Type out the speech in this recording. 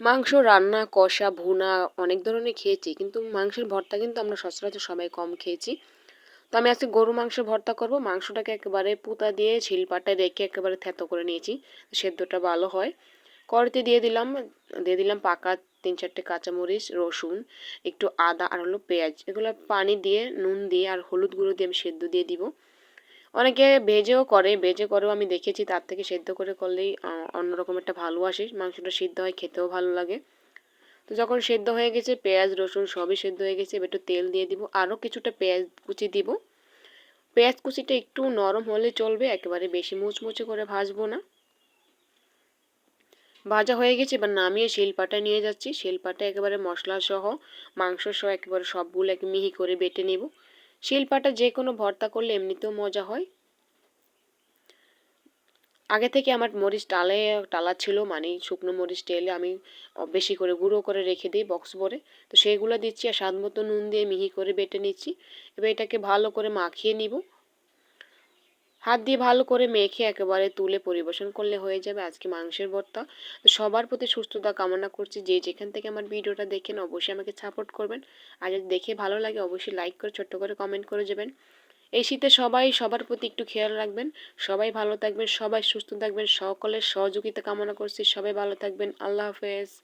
মাংস, রান্না, কষা, ভুনা অনেক ধরনের খেয়েছি। কিন্তু মাংসের ভর্তা কিন্তু আমরা সচরাচর সবাই কম খেয়েছি। তো আমি আজকে গরু মাংস ভর্তা করব। মাংসটাকে একেবারে পুতা দিয়ে শিলপাটায় রেখে একেবারে থেতো করে নিয়েছি। সেদ্ধটা ভালো হয়। কড়াইতে দিয়ে দিলাম দিয়ে দিলাম পাকা তিন চারটে কাঁচামরিচ, রসুন, একটু আদা আর হলো পেঁয়াজ। এগুলো পানি দিয়ে, নুন দিয়ে আর হলুদ গুঁড়ো দিয়ে আমি সেদ্ধ দিয়ে দিব। অনেকে ভেজেও করে, ভেজে করেও আমি দেখেছি তার থেকে সেদ্ধ করে করলেই অন্যরকম একটা ভালো আসে। মাংসটা সিদ্ধ হয়, খেতেও ভালো লাগে। তো যখন সেদ্ধ হয়ে গেছে, পেঁয়াজ, রসুন সবই সেদ্ধ হয়ে গেছে একটু তেল দিয়ে দিব। আরও কিছুটা পেঁয়াজ কুচি দিব। পেঁয়াজ কুচিটা একটু নরম হলে চলবে, একেবারে বেশি মুচমুচে করে ভাজবো না। ভাজা হয়ে গেছে, এবার নামিয়ে শিলপাটা নিয়ে যাচ্ছি। শিলপাটা একেবারে মশলা সহ মাংস সহ একেবারে সবগুলো এক মিহি করে বেটে নেব। শিলপাটা যে কোনো ভর্তা করলে এমনিতেও মজা হয়। আগে থেকে আমার মরিচ টালে টালা ছিল মানে শুকনো মরিচ টেলে আমি বেশি করে গুঁড়ো করে রেখে দিই বক্স ভরে তো সেইগুলো দিচ্ছি আর স্বাদ মতো নুন দিয়ে মিহি করে বেটে নিচ্ছি। এবার এটাকে ভালো করে মাখিয়ে নিব। হাত দিয়ে ভালো করে মেখে একেবারে তুলে পরিবেশন করলে হয়ে যাবে আজকে মাংসের ভর্তা। তো সবার প্রতি সুস্থতা কামনা করছি। যে যেখান থেকে আমার ভিডিওটা দেখেন অবশ্যই আমাকে সাপোর্ট করবেন। আর যদি দেখে ভালো লাগে অবশ্যই লাইক করে, ছোট্ট করে কমেন্ট করে যাবেন। এই শীতে সবাই, সবার প্রতি একটু খেয়াল রাখবেন। সবাই ভালো থাকবেন, সবাই সুস্থ থাকবেন। সকলের সহযোগিতা কামনা করছি। সবাই ভালো থাকবেন। আল্লাহ হাফেজ।